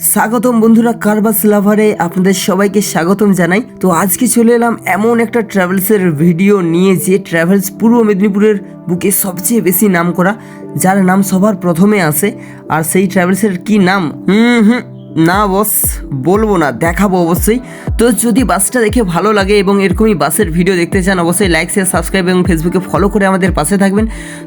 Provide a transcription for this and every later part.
স্বাগতম বন্ধুরা কারবাস লাভারে, আপনাদের সবাইকে স্বাগতম জানাই। তো আজকে চলে এলাম এমন একটা ট্রাভেলসের ভিডিও নিয়ে যে ট্রাভেলস পূর্ব মেদিনীপুরের বুকে সবচেয়ে বেশি নাম করা যার নাম সবার প্রথমে আসে। আর সেই ট্রাভেলসের কি নাম? হুম হুম। না বস বলব না, দেখাবো অবশ্যই। তো যদি বাসটা দেখে ভালো লাগে এবং এরকমই বাসের ভিডিও দেখতে চান, অবশ্যই লাইক শেয়ার সাবস্ক্রাইব এবং ফেসবুকে ফলো করে আমাদের পাশে থাকবেন।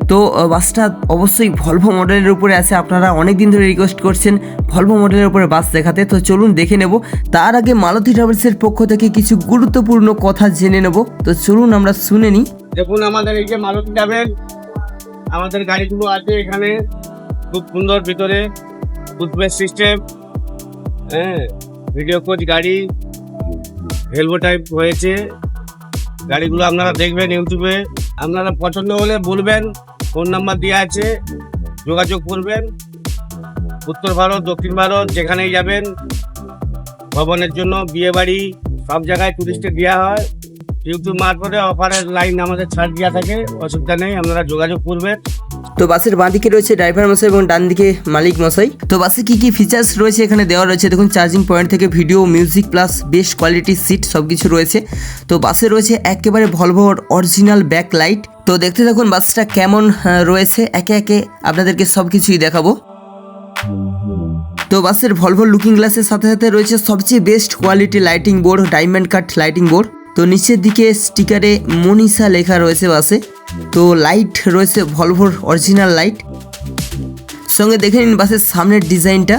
তো বাসটা অবশ্যই ভলভো মডেলের উপরে আছে। আপনারা অনেক দিন ধরে রিকোয়েস্ট করছেন ভলভো মডেলের উপরে বাস দেখাতে। তো চলুন দেখে নেব। তার আগে মালতী ট্রাভেলসের পক্ষ থেকে কিছু গুরুত্বপূর্ণ কথা জেনে নেব। তো চলুন আমরা শুনে নিই। দেখুন, আমাদের এই যে মারুতি ট্রাভেল আমাদের গাড়িগুলো আছে এখানে। খুব সুন্দর ভিতরে সিস্টেম হ্যাঁ ভিডিও কোচ গাড়ি ভেলভো টাইপ হয়েছে। গাড়িগুলো আপনারা দেখবেন ইউটিউবে আপনারা পছন্দ হলে বলবেন ফোন নাম্বার দেওয়া আছে, যোগাযোগ করবেন। উত্তর ভারত, দক্ষিণ ভারত, যেখানেই যাবেন। ভবনের জন্য বিয়ে বাড়ি সব জায়গায় টুরিস্টে দেওয়া হয়। ইউটিউব মারফতে অফারের লাইন আমাদের ছাড় দেওয়া থাকে, অসুবিধা নেই, আপনারা যোগাযোগ করবেন। তো বাসের বাঁ দিকে রয়েছে ড্রাইভার মশাই এবং ডান দিকে মালিক মশাই। তো বাসে কি কি ফিচার্স রয়েছে এখানে দেওয়া রয়েছে? দেখুন চার্জিং পয়েন্ট থেকে ভিডিও মিউজিক প্লাস বেস্ট কোয়ালিটির সিট সব কিছু রয়েছে। তো বাসে রয়েছে একেবারে ভলভোর অরিজিনাল ব্যাক লাইট তো দেখতে থাকুন বাসটা কেমন রয়েছে। একে একে আপনাদেরকে সব কিছুই দেখাবো। তো বাসের ভলভো লুকিং গ্লাসের সাথে সাথে রয়েছে সবচেয়ে best quality lighting board diamond cut lighting board তো নিচের দিকে স্টিকারে মনীষা লেখা রয়েছে বাসে। তো লাইট রয়েছে ভলভোর অরিজিনাল লাইট সঙ্গে দেখে নিন বাসের সামনের ডিজাইনটা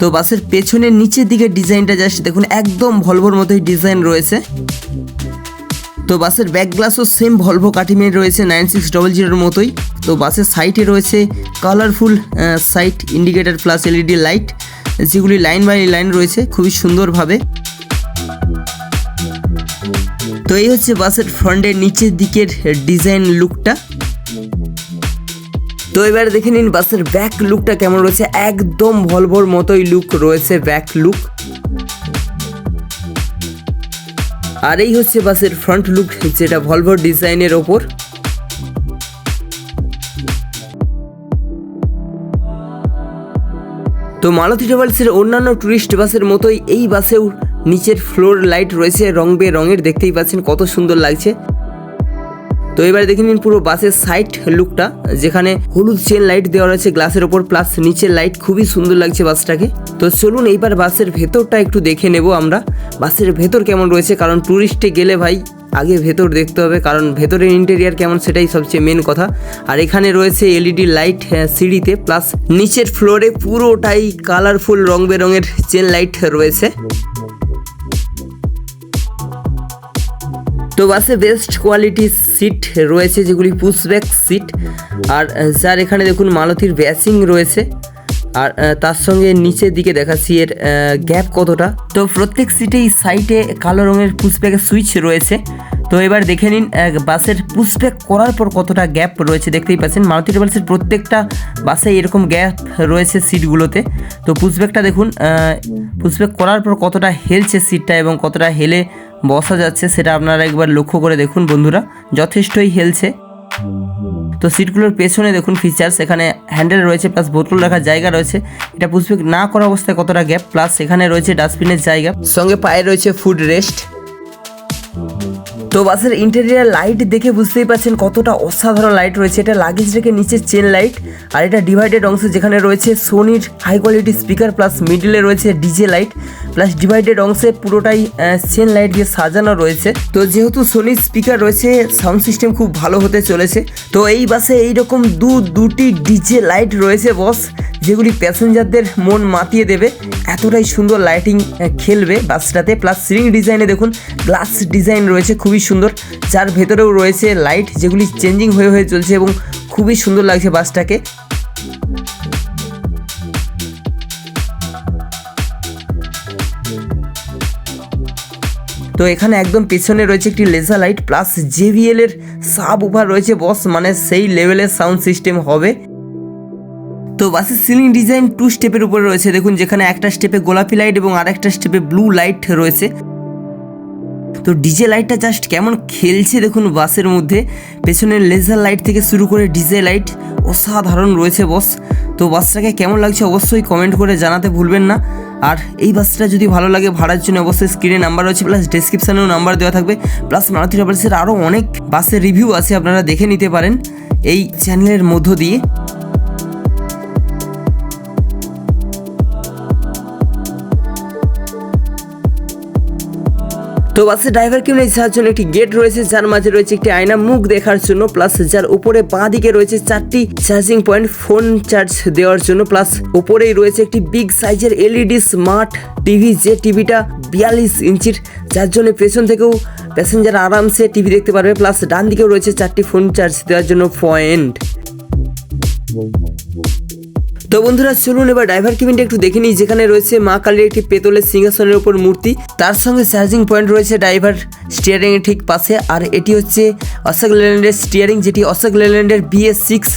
তো বাসের পেছনের নিচের দিকে ডিজাইনটা জাস্ট দেখুন, একদম ভলভোর মতোই ডিজাইন রয়েছে। তো বাসের ব্যাক গ্লাসও সেম ভলভো কাটিমের রয়েছে নাইন সিক্স ডবল জিরোর মতোই। তো বাসের সাইটে রয়েছে colourful side indicator plus LED light যেগুলি লাইন বাই লাইন রয়েছে, খুবই সুন্দরভাবে। তো এই হচ্ছে বাসের ফ্রন্টের নিচের দিকের ডিজাইন লুকটা। তো এবার দেখে নিন বাসের ব্যাক লুকটা কেমন রয়েছে। একদম ভলভোর মতোই লুক রয়েছে ব্যাক লুক। আর এই হচ্ছে বাসের ফ্রন্ট লুক, যেটা ভলভো ডিজাইনের ওপর। তো মালতী ট্রাভেলসের অন্যান্য টুরিস্ট বাসের মতোই এই বাসেও নিচের ফ্লোর লাইট রয়েছে, রং বে রঙের দেখতেই পাচ্ছেন কত সুন্দর লাগছে। তো এবার দেখে নিন পুরো বাসের সাইড লুকটা যেখানে হলুদ চেন লাইট দেওয়া রয়েছে গ্লাসের ওপর প্লাস নিচের লাইট খুবই সুন্দর লাগছে বাসটাকে। তো চলুন এইবার বাসের ভেতরটা একটু দেখে নেব আমরা। বাসের ভেতর কেমন রয়েছে, কারণ ট্যুরিস্টে গেলে ভাই, আগে ভেতর দেখতে হবে, কারণ ভেতরের ইন্টেরিয়ার কেমন সেটাই সবচেয়ে মেন কথা। আর এখানে রয়েছে এলইডি লাইট সিঁড়িতে প্লাস নিচের ফ্লোরে পুরোটাই কালারফুল রং বেরঙের চেন লাইট রয়েছে। তো বাসে বেস্ট কোয়ালিটির সিট রয়েছে, যেগুলি পুশব্যাক সিট আর স্যার এখানে দেখুন মালতির ব্যাসিং রয়েছে। আর তার সঙ্গে নিচের দিকে দেখাচ্ছি এর গ্যাপ কতটা। তো প্রত্যেক সিটেই সাইডে কালো রঙের পুশব্যাকের সুইচ রয়েছে। তো এবার দেখে নিন বাসের পুশব্যাক করার পর কতটা গ্যাপ রয়েছে। দেখতেই পাচ্ছেন মারুতি ট্রাভেলসের প্রত্যেকটা বাসে এরকম গ্যাপ রয়েছে সিটগুলোতে তো পুশব্যাকটা দেখুন পুশব্যাক করার পর কতটা হেলছে সিটটা এবং কতটা হেলে বসা যাচ্ছে, সেটা আপনারা একবার লক্ষ্য করে দেখুন বন্ধুরা, যথেষ্টই হেলছে। তো সিটগুলোর পেছনে দেখুন ফিচার্স এখানে হ্যান্ডেল রয়েছে প্লাস বোতল রাখার জায়গা রয়েছে। এটা পুষবেক না করা অবস্থায় কতটা গ্যাপ প্লাস এখানে রয়েছে ডাস্টবিনের জায়গা। সঙ্গে পায়ে রয়েছে ফুড রেস্ট তো বাসের ইন্টেরিয়ার লাইট দেখে বুঝতেই পারছেন কতটা অসাধারণ লাইট রয়েছে। এটা লাগেজ রেখে নিচে চেন লাইট আর এটা ডিভাইডেড অংশ যেখানে রয়েছে সোনির হাই কোয়ালিটি স্পিকার প্লাস মিডলে রয়েছে ডিজে লাইট প্লাস ডিভাইডেড অংশে পুরোটাই চেন লাইট দিয়ে সাজানো রয়েছে। তো যেহেতু সোনির স্পিকার রয়েছে সাউন্ড সিস্টেম খুব ভালো হতে চলেছে। তো এই বাসে এইরকম দু, দুটি ডিজে লাইট রয়েছে বস যেগুলি প্যাসেঞ্জারদের মন মাতিয়ে দেবে। এতটাই সুন্দর লাইটিং খেলবে বাসটাতে। প্লাস সিলিং ডিজাইনে দেখুন গ্লাস ডিজাইন রয়েছে, খুবই সুন্দর। যার ভেতরেও রয়েছে লাইট যেগুলি চেঞ্জিং হয়ে হয়ে চলছে এবং খুবই সুন্দর লাগছে বাসটাকে। তো এখানে একদম পেছনে রয়েছে একটি লেজার লাইট প্লাস জেভিএল এর সাব উপার রয়েছে বস মানে সেই লেভেলের সাউন্ড সিস্টেম হবে। তো বাসের সিলিং ডিজাইন টু স্টেপের উপরে রয়েছে। দেখুন, যেখানে একটা স্টেপে গোলাপি লাইট এবং আরেকটা স্টেপে ব্লু লাইট রয়েছে। তো ডিজে লাইটটা জাস্ট কেমন খেলছে দেখুন বাসের মধ্যে। পেছনের লেজার লাইট থেকে শুরু করে ডিজে লাইট অসাধারণ রয়েছে বস তো বাসটাকে কেমন লাগছে অবশ্যই কমেন্ট করে জানাতে ভুলবেন না। আর এই বাসটা যদি ভালো লাগে ভাড়ার জন্য অবশ্যই স্ক্রিনে নাম্বার রয়েছে প্লাস ডেসক্রিপশানেও নাম্বার দেওয়া থাকবে। প্লাস মারুতি ট্রাভেলসের আরও অনেক বাসের রিভিউ আছে, আপনারা দেখে নিতে পারেন। এই চ্যানেলের মধ্য দিয়ে। তো বাসের ড্রাইভারকে নিয়ে যাওয়ার জন্য একটি গেট রয়েছে, যার মাঝে রয়েছে একটি আয়না মুখ দেখার জন্য প্লাস যার উপরে বাঁ দিকে রয়েছে চারটি চার্জিং পয়েন্ট ফোন চার্জ দেওয়ার জন্য প্লাস উপরেই রয়েছে একটি বিগ সাইজের এলইডি স্মার্ট টিভি যে টিভিটা বিয়াল্লিশ ইঞ্চির, যার জন্য পেছন থেকেও প্যাসেঞ্জার আরামসে টিভি দেখতে পারবে প্লাস ডান দিকেও রয়েছে চারটি ফোন চার্জ দেওয়ার জন্য পয়েন্ট তো বন্ধুরা, চলুন এবার ড্রাইভার কেবিনটা একটু দেখে নিই। যেখানে রয়েছে মা কালীর একটি পেতলের সিংহাসনের উপর মূর্তি। তার সঙ্গে চার্জিং পয়েন্ট রয়েছে ড্রাইভার স্টিয়ারিং এর ঠিক পাশে। আর এটি হচ্ছে অশোক লেল্যান্ডের স্টিয়ারিং যেটি অশোক লেল্যান্ডের বিএস সিক্স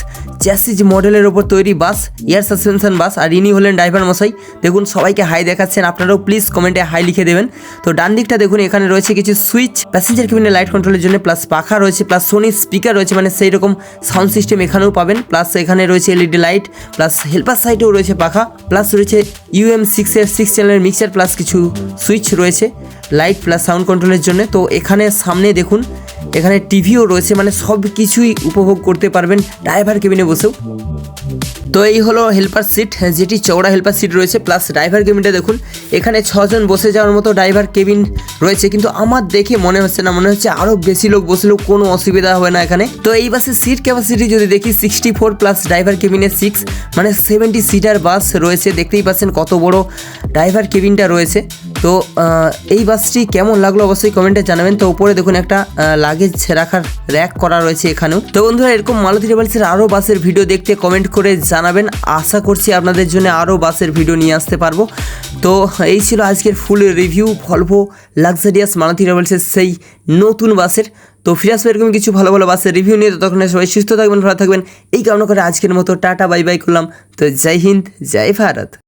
চ্যাসিজ মডেলের ওপর তৈরি বাস এয়ার সাসপেনশন বাস। আর ইনি হলেন ড্রাইভার মশাই। দেখুন, সবাইকে হাই দেখাচ্ছেন। আপনারাও প্লিজ কমেন্টে হাই লিখে দেবেন। তো ডান দিকটা দেখুন, এখানে রয়েছে কিছু সুইচ প্যাসেঞ্জার কেবিনে লাইট কন্ট্রোলের জন্য প্লাস পাখা রয়েছে প্লাস সোনি স্পিকার রয়েছে। মানে সেই রকম সাউন্ড সিস্টেম এখানেও পাবেন। প্লাস এখানে রয়েছে এলইডি লাইট প্লাস হেল্পার সাইডেও রয়েছে পাখা প্লাস রয়েছে ইউএম সিক্স এর সিক্স চ্যানেলের মিক্সার প্লাস কিছু সুইচ রয়েছে লাইট প্লাস সাউন্ড কন্ট্রোলের জন্য। তো এখানে সামনে দেখুন, এখানে টিভিও রয়েছে মানে সব কিছুই উপভোগ করতে পারবেন ড্রাইভার কেবিনে বসেও। তো এই হলো হেল্পার সিট যেটি চওড়া হেল্পার সিট রয়েছে প্লাস ড্রাইভার কেবিনটা দেখুন। এখানে ছজন বসে যাওয়ার মতো ড্রাইভার কেবিন রয়েছে, কিন্তু আমার দেখে মনে হচ্ছে না, মনে হচ্ছে আরও বেশি লোক বসলেও কোনো অসুবিধা হবে না এখানে। তো এই বাসের সিট ক্যাপাসিটি যদি দেখি সিক্সটি ফোর প্লাস ড্রাইভার কেবিনে সিক্স মানে সেভেন্টি সিটার বাস রয়েছে, দেখতেই পাচ্ছেন কত বড় ড্রাইভার কেবিনটা রয়েছে। তো এই বাসটি কেমন লাগল অবশ্যই কমেন্টে জানাবেন। তো উপরে দেখুন একটা লাগেজ রাখার র্যাক করা রয়েছে এখানেও। তো বন্ধুরা, এরকম মালতী ট্রাভেলসের আরও বাসের ভিডিও দেখতে কমেন্ট করে জানাবেন। আশা করছি আপনাদের জন্য আরও বাসের ভিডিও নিয়ে আসতে পারব। তো এই ছিল আজকের full review Volvo luxurious Malati ট্রাভেলসের সেই নতুন বাসের। তো ফিরে আসবে এরকম কিছু ভালো ভালো বাসের রিভিউ নিয়ে। ততক্ষণ সবাই সুস্থ থাকবেন, ভালো থাকবেন। এই কারণে করে আজকের মতো টাটা বাই বাই করলাম। তো জয় হিন্দ, জয় ভারত।